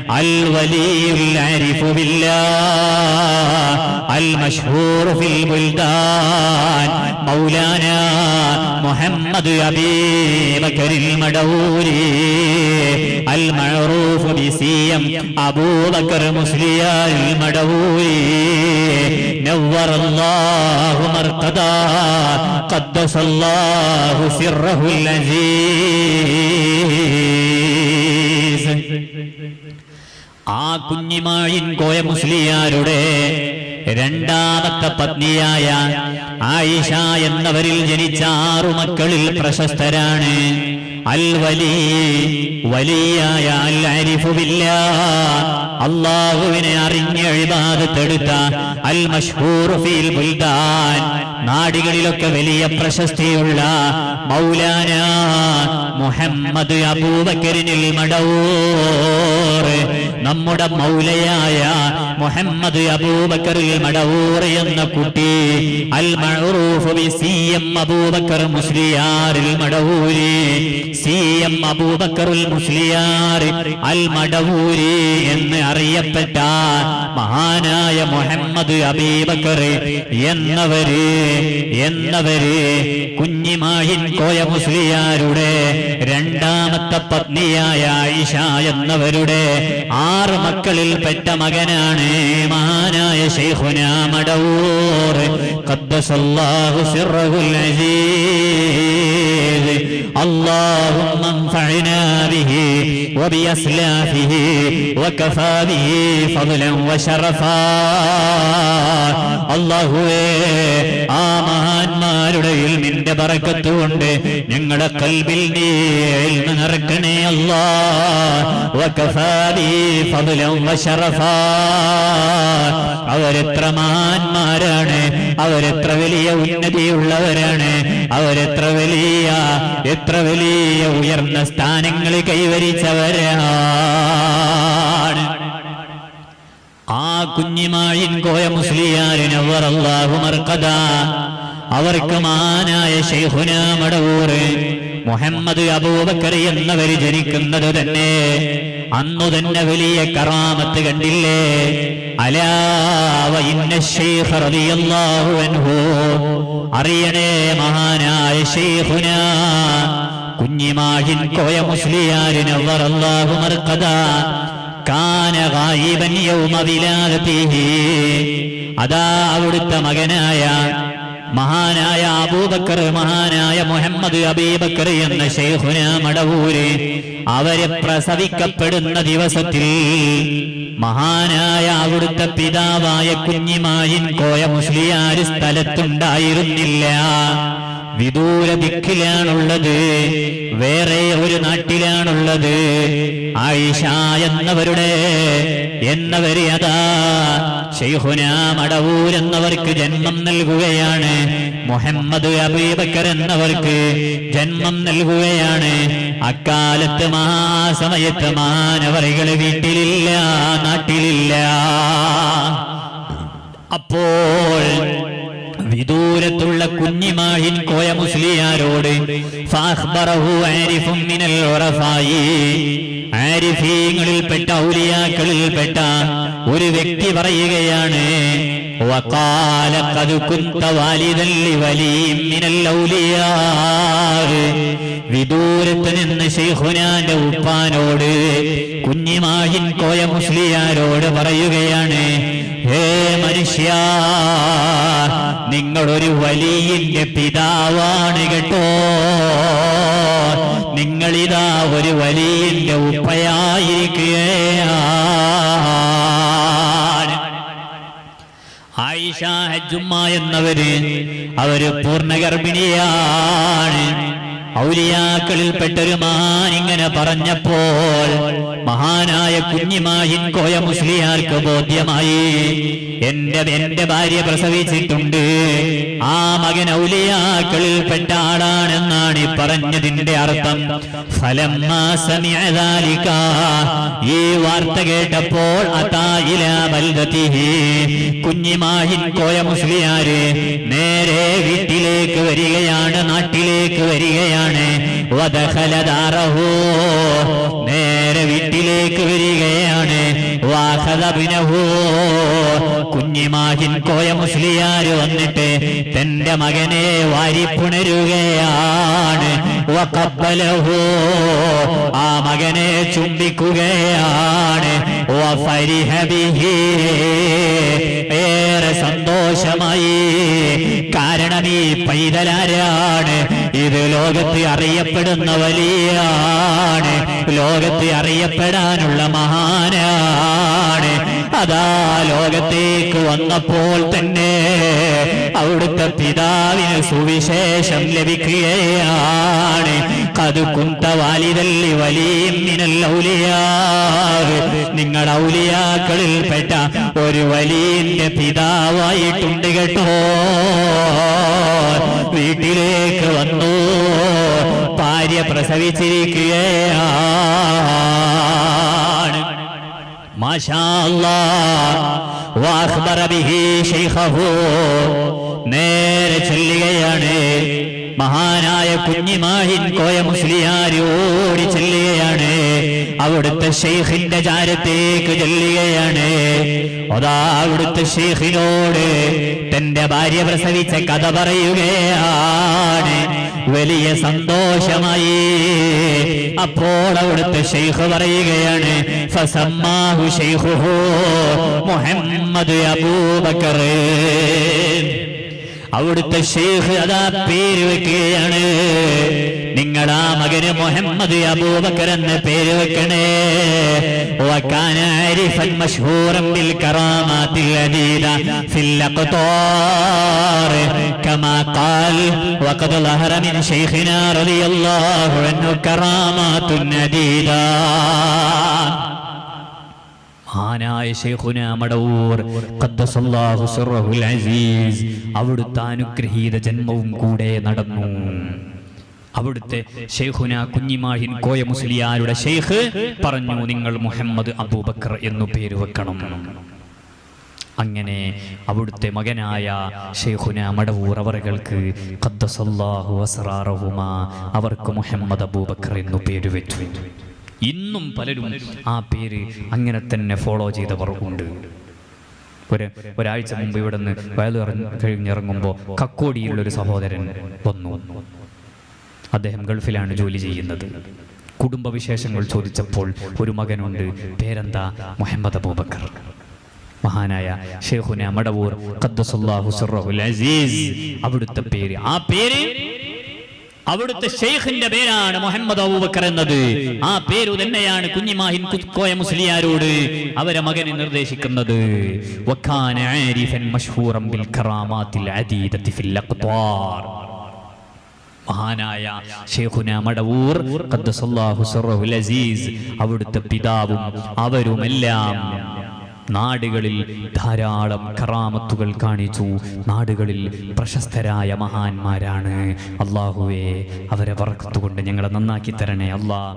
الولي العارف بالله المشهور في البلدان مولانا محمد أبي بكر المدوري المعروف بسيم أبو بكر مسليار المدوري نور الله مرقدا قدس الله سره العزيز ആ കുഞ്ഞിമാഴിൻ കോയ മുസ്ലിയാരുടെ രണ്ടാമത്തെ പത്നിയായ ആയിഷ എന്നവരിൽ ജനിച്ച ആറു മക്കളിൽ പ്രശസ്തരാണ്. അൽ വലി വലിയായ അൽ അള്ളാഹുവിനെ അറിഞ്ഞ എഴുതാതെടുത്ത അൽ മഷ്ഹൂർ ഫീൽ നാടുകളിലൊക്കെ വലിയ പ്രശസ്തിയുള്ള മൗലാന മുഹമ്മദ് അബൂബക്കരിനിൽ മടവൂർ. നമ്മുടെ മൗലയായ മുഹമ്മദ് അബൂബക്കറിൽ മടവൂർ എന്ന കുട്ടി അൽ മഴൂഫ് അബൂബക്കർ മുസ്ലിയാറിൽ മടവൂരി. സി എം അബൂബക്കറുൽ മുസ്ലിയാർ അൽ മടവൂരി എന്ന് അറിയപ്പെട്ട മഹാനായ മുഹമ്മദ് അബീബക്കർ എന്നവര് എന്നവര് കുഞ്ഞിമാഹിൻ കോയ മുസ്ലിയാരുടെ രണ്ടാമത്തെ പത്നിയായ ആയിഷ എന്നവരുടെ ആറ് മക്കളിൽ പെട്ട മകനാണ് മഹാനായ ശൈഖുന മടവൂർ. ഖദ്ദസല്ലാഹു സിർറഹുൽ അസീസ് اللهم انفعنا به وبأسلافه وكفى به فضلا وشرفا അള്ളാഹുവേ ആ മഹാന്മാരുടെ നിന്റെ ബറക്കത്ത് കൊണ്ട് ഞങ്ങളുടെ കൽബിൽ നിറക്കണേ അല്ലാ. അവരെത്ര മാന്മാരാണ് അവരെത്ര വലിയ ഉന്നതിയുള്ളവരാണ് അവരെത്ര വലിയ എത്ര വലിയ ഉയർന്ന സ്ഥാനങ്ങൾ കൈവരിച്ചവരാണ്. ആ കുഞ്ഞിമാഴിൻ കോയ മുസ്ലിയാരിനവർ അള്ളാഹു മർക്കഥ അവർക്ക് മാനായ ശൈഖുന മടവൂർ മുഹമ്മദ് അബൂബക്കർ എന്നവർ ജനിക്കുന്നത് തന്നെ അന്നു തന്നെ വലിയ കറാമത്ത് കണ്ടില്ലേ? അറിയണേ മഹാനായ ശൈഖുന. കുഞ്ഞിമാഹിൻ കോയ മുസ്ലിയാരിന് വറല്ലാഹു മർക്കഥ കാന ഗായിബൻ യൗമ വിലാദതിഹി. അതാ അവിടുത്തെ മകനായ മഹാനായ അബൂബക്കർ മഹാനായ മുഹമ്മദ് അബീബക്കർ എന്ന ഷെയ്ഖുന മടവൂര് അവരെ പ്രസവിക്കപ്പെടുന്ന ദിവസത്തിൽ മഹാനായ അവിടുത്തെ പിതാവായ കുഞ്ഞിമായിൻ കോയ മുസ്ലിയാർ സ്ഥലത്തുണ്ടായിരുന്നില്ല. വിദൂര ദിക്കിലാണുള്ളത് വേറെ ഒരു നാട്ടിലാണുള്ളത്. ആയിഷ എന്നവരുടെ എന്നവരെ അതാ. ഷെയ്ഹുന മടവൂർ എന്നവർക്ക് ജന്മം നൽകുകയാണ്. മുഹമ്മദ് അബീബക്കർ എന്നവർക്ക് ജന്മം നൽകുകയാണ്. അക്കാലത്ത് മഹാസമയത്ത് മാനവറികൾ വീട്ടിലില്ല നാട്ടിലില്ല. അപ്പോൾ വിദൂരത്തുള്ള കുഞ്ഞിമാഹിൻ കോയ മുസ്ലിയാരോട് ആരിഫീങ്ങളിൽപ്പെട്ട ഔലിയാക്കളിൽപ്പെട്ട ഒരു വ്യക്തി പറയുകയാണ് വിദൂരത്ത് നിന്ന് ശൈഖുനാന്റെ ഉപ്പാനോട് കുഞ്ഞിമാഹിൻ കോയ മുസ്ലിയാരോട് പറയുകയാണ് ഹേ മനുഷ്യ നിങ്ങളൊരു വലിയന്റെ പിതാവാണ് കേട്ടോ. നിങ്ങളിതാ ഒരു വലിയന്റെ ഉപ്പയായിരിക്കുകയാണ്. ആയിഷ ഹജുമ്മ എന്നവര് അവർ പൂർണ ഗർഭിണിയാണ് ഔലിയാക്കളിൽപ്പെട്ടൊരു മഹാൻ ഇങ്ങനെ പറഞ്ഞപ്പോൾ മഹാനായ കുഞ്ഞിമാഹിൻ കോയ മുസ്ലിയാർക്ക് ബോധ്യമായി എന്റെ എന്റെ ഭാര്യ പ്രസവിച്ചിട്ടുണ്ട്. ആ മകൻ ഔലിയാക്കളിൽപ്പെട്ട ആളാണെന്നാണ് പറഞ്ഞതിന്റെ അർത്ഥം. ഈ വാർത്ത കേട്ടപ്പോൾ കുഞ്ഞിമാഹിൻ കോയ മുസ്ലിയാര് നേരെ വീട്ടിലേക്ക് വരികയാണ് നാട്ടിലേക്ക് വരികയാണ്. വരികയാണ് നേരെ വീട്ടിലേക്ക് വരികയാണ്. കുഞ്ഞിമാഹിൻ കോയ മുസ്ലിയാര് വന്നിട്ട് തന്റെ മകനെ വാരിപ്പുണരുകയാണ്. വഖബ്ബലഹു. ആ മകനെ ചുംബിക്കുകയാണ്. ഏറെ സന്തോഷമായി. കാരണം ഈ പൈതലാരാണ്. ഇത് ലോകത്തെ അറിയപ്പെടുന്ന വലിയാണ്. ലോകത്ത് അറിയപ്പെടാനുള്ള മഹാനാണ്. അതാ ലോകത്തേക്ക് വന്നപ്പോൾ തന്നെ അവിടുത്തെ പിതാവിന് സുവിശേഷം ലഭിക്കുകയാണ്. കതുക്കുന്ത കുന്ത വാലിതല്ലി വലിയ നിങ്ങൾ ഔലിയാക്കളിൽപ്പെട്ട ഒരു വലിയ പിതാവായിട്ടുണ്ട് കേട്ടോ. വീട്ടിലേക്ക് വന്നു. ഭാര്യ പ്രസവിച്ചിരിക്കുകയാണ്. നേരെ ചെല്ലുകയാണ്. മഹാനായ കുഞ്ഞിമാഹിൻ കോയ മുസ്ലിയാരി ഓടി ചെല്ലുകയാണ്. അവിടുത്തെ ഷെയ്ഖിന്റെ ചാരത്തേക്ക് ചെല്ലുകയാണ്. അതാ അവിടുത്തെ ഷെയ്ഖിനോട് തന്റെ ഭാര്യ പ്രസവിച്ച കഥ പറയുകയാണ്. വലിയ സന്തോഷമായി. അപ്പോൾ അവിടുത്തെ ഷെയ്ഖ് പറയുകയാണ് മുഹമ്മദ് അബൂബക്കർ. അവിടുത്തെ ഷെയ്ഖ് അതാ പേര് വെക്കുകയാണ് നിങ്ങൾ ആ മകന് മുഹമ്മദ് അബൂബക്കർ എന്ന് പേര് വെക്കണേ وكان عارفا مشهورا بالكرامات العديدة في الأقطار كما قال وقد ظهر من شيخنا رضي الله عنه كرامات عديدة മഹാനായ ശൈഖുന മടവൂർ അസീസ് അവിടുത്തെ അനുഗ്രഹീത ജന്മവും കൂടെ നടന്നു. അവിടുത്തെ ഷെയ്ഖുന കുഞ്ഞിമാഹിൻ കോയ മുസ്ലിയാരുടെ ഷെയ്ഖ് പറഞ്ഞു നിങ്ങൾ മുഹമ്മദ് അബൂബക്കർ എന്നു പേര് വെക്കണം. അങ്ങനെ അവിടുത്തെ മകനായ ഷെയ്ഖുന മടവൂർ അവറുകൾക്ക് ഖദ്ദസല്ലാഹു അസ്റാറഹുമ അവർക്ക് മുഹമ്മദ് അബൂബക്കർ എന്നു പേര് വെച്ചു. ഇന്നും പലരും ആ പേര് അങ്ങനെ തന്നെ ഫോളോ ചെയ്തവർ ഉണ്ട്. ഒരു ഒരാഴ്ച മുമ്പ് ഇവിടെ നിന്ന് വയലു കഴിഞ്ഞിറങ്ങുമ്പോൾ കക്കോടിയിലുള്ള ഒരു സഹോദരൻ വന്നു. അദ്ദേഹം ഗൾഫിലാണ് ജോലി ചെയ്യുന്നത്. കുടുംബവിശേഷങ്ങൾ ചോദിച്ചപ്പോൾ ഒരു മകനുണ്ട് പേരെന്താ? മുഹമ്മദ് അബൂബക്കർ. മഹാനായ ഷെയ്ഖുന മടവൂർ അസീസ്. അവിടുത്തെ പേര്. ആ പേര് അവിടുത്തെ ഷെയ്ഖിന്റെ പേരാണ് മുഹമ്മദ് അബൂബക്കർ എന്നത്. ആ പേരു തന്നെയാണ് കുഞ്ഞിമാഹിൻ കുക്കോയ മുസ്ലിയാരോട് അവരെ മകനെ നിർദ്ദേശിക്കുന്നത്. മഹാനായ ഷെയ്ഖുന മടവൂർ അസീസ് അവിടുത്തെ പിതാവും അവരുമെല്ലാം നാടുകളിൽ ധാരാളം കറാമത്തുകൾ കാണിച്ചു. നാടുകളിൽ പ്രശസ്തരായ മഹാന്മാരാണ്. അള്ളാഹുവെ അവരെ വറക്കത്തുകൊണ്ട് ഞങ്ങളെ നന്നാക്കി തരണേ അള്ളാഹ്